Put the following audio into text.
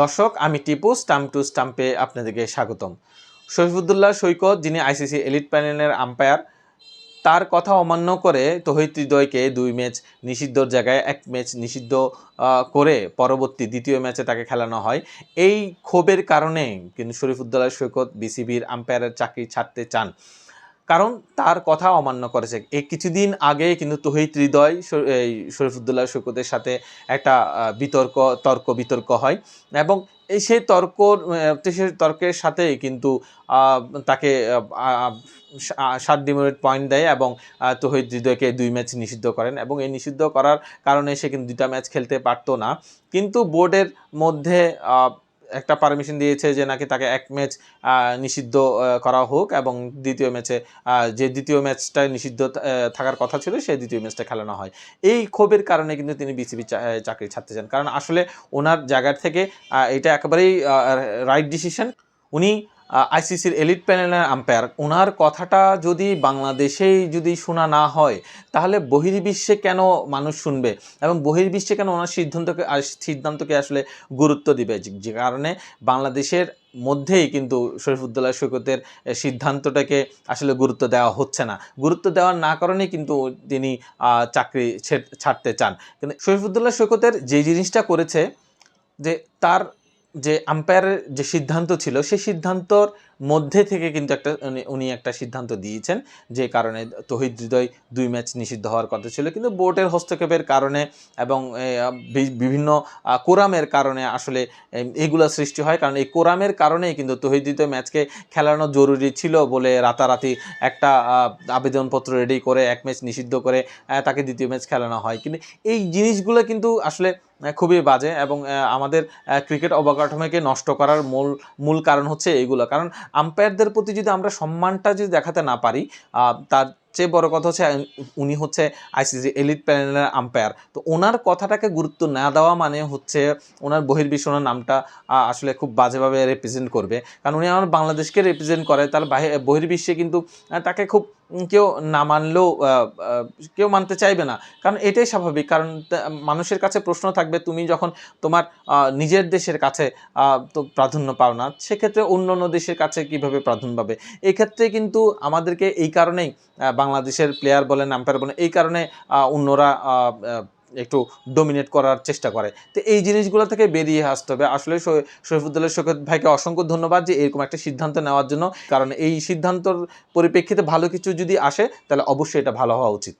দর্শক, আমি Tipu, stump two স্টাম্পে আপনাদেরকে স্বাগতম। শরীফুদ্দুল্লাহ সৈকত, যিনি আইসিসি এলিট প্যানেলের আম্পায়ার, তার কথা অমান্য করে তহিদ দুই ম্যাচ নিষিদ্ধর জায়গায় এক ম্যাচ নিষিদ্ধ করে পরবর্তী দ্বিতীয় ম্যাচে তাকে খেলানো হয়। এই ক্ষোভের কারণে কিন্তু শরীফ শরীফুদ্দোল্লাহ সৈকত বিসিবির আম্পায়ারের চাকরি ছাড়তে চান। কারণ তার কথা অমান্য করেছে। এই কিছুদিন আগে কিন্তু তহিদ হৃদয় শরীফুদ্দোল্লাহ সৈকতের সাথে একটা বিতর্ক, তর্ক বিতর্ক হয় এবং এই সেই তর্ক সেই তর্কের সাথে কিন্তু তাকে সাত ডিমেরিট পয়েন্ট দেয় এবং তহিদ হৃদয়কে দুই ম্যাচ নিষিদ্ধ করেন এবং এই নিষিদ্ধ করার কারণে সে কিন্তু দুইটা ম্যাচ খেলতে পারতো না। কিন্তু বোর্ডের মধ্যে একটা পারমিশন দিয়েছে যে নাকি তাকে এক ম্যাচ নিষিদ্ধ করা হোক এবং দ্বিতীয় ম্যাচে যে দ্বিতীয় ম্যাচটা নিষিদ্ধ থাকার কথা ছিল সেই দ্বিতীয় ম্যাচটা খেলানো হয়। এই ক্ষোভের কারণে কিন্তু তিনি বিসিবি চাকরি ছাড়তে চান। কারণ আসলে ওনার জায়গার থেকে এটা একেবারেই রাইট ডিসিশন উনি আইসিসির এলিট প্যানেলের আম্পায়ার ওনার কথাটা যদি বাংলাদেশেই যদি শোনা না হয়, তাহলে বহির্বিশ্বে কেন মানুষ শুনবে? এবং বহির্বিশ্বে কেন ওনার সিদ্ধান্তকে সিদ্ধান্তকে আসলে গুরুত্ব দিবে? যে- কারণে বাংলাদেশের মধ্যেই কিন্তু শরীফুদ্দোল্লাহ সৈকতের সিদ্ধান্তটাকে আসলে গুরুত্ব দেওয়া হচ্ছে না। গুরুত্ব দেওয়ার না কারণেই কিন্তু তিনি চাকরি ছাড়তে চান। কিন্তু শরীফুদ্দোল্লাহ সৈকতের যে জিনিসটা করেছে, যে তার যে আম্পায়ারের যে সিদ্ধান্ত ছিল সেই সিদ্ধান্তর মধ্যে থেকে কিন্তু একটা, উনি- একটা সিদ্ধান্ত দিয়েছেন যে কারণে তহিদ হৃদয় দুই ম্যাচ নিষিদ্ধ হওয়ার কথা ছিল। কিন্তু বোর্ডের হস্তক্ষেপের কারণে এবং বিভিন্ন কোরামের কারণে আসলে এগুলো সৃষ্টি হয়। কারণ এই কোরামের কারণেই কিন্তু তহিদ হৃদয় ম্যাচকে খেলানো জরুরি ছিল বলে রাতারাতি একটা আবেদনপত্র রেডি করে, এক ম্যাচ নিষিদ্ধ করে তাকে দ্বিতীয় ম্যাচ খেলানো হয়। কিন্তু এই জিনিসগুলো কিন্তু আসলে খুবই বাজে এবং আমাদের ক্রিকেট অবকাঠামোকে নষ্ট করার মূল মূল কারণ হচ্ছে এইগুলো কারণ আম্পায়ারদের প্রতি যদি আমরা সম্মানটা যদি দেখাতে না পারি তার চেয়ে বড় কথা হচ্ছে উনি হচ্ছে আইসিসি এলিট প্যানেলের আম্পায়ার তো ওনার কথাটাকে গুরুত্ব না দেওয়া মানে হচ্ছে ওনার বহির্বিশ্ব ওনার নামটা আসলে খুব বাজেভাবে রিপ্রেজেন্ট করবে। কারণ উনি আমার বাংলাদেশকে রিপ্রেজেন্ট করে, তার বাহি- বহির্বিশ্বে কিন্তু তাকে খুব কেউ না মানলেও কেউ মানতে চাইবে না। কারণ এটাই স্বাভাবিক। কারণ মানুষের কাছে প্রশ্ন থাকবে, তুমি যখন তোমার নিজের দেশের কাছে তো প্রাধান্য পাও না, সেক্ষেত্রে অন্য অন্য দেশের কাছে কীভাবে প্রাধান্য পাবে? এক্ষেত্রে কিন্তু আমাদেরকে এই কারণেই বাংলাদেশের প্লেয়ার বলেন আম্পায়ার বলেন, এই কারণে অন্যরা একটু ডোমিনেট করার চেষ্টা করে। তো এই জিনিসগুলো থেকে বেরিয়ে আসতে হবে। আসলে শৈ- শরীফুদ্দোল্লাহ ভাইকে অসংখ্য ধন্যবাদ যে এরকম একটা সিদ্ধান্ত নেওয়ার জন্য। কারণ এই সিদ্ধান্তর পরিপ্রেক্ষিতে ভালো কিছু যদি আসে, তাহলে অবশ্যই এটা ভালো হওয়া উচিত।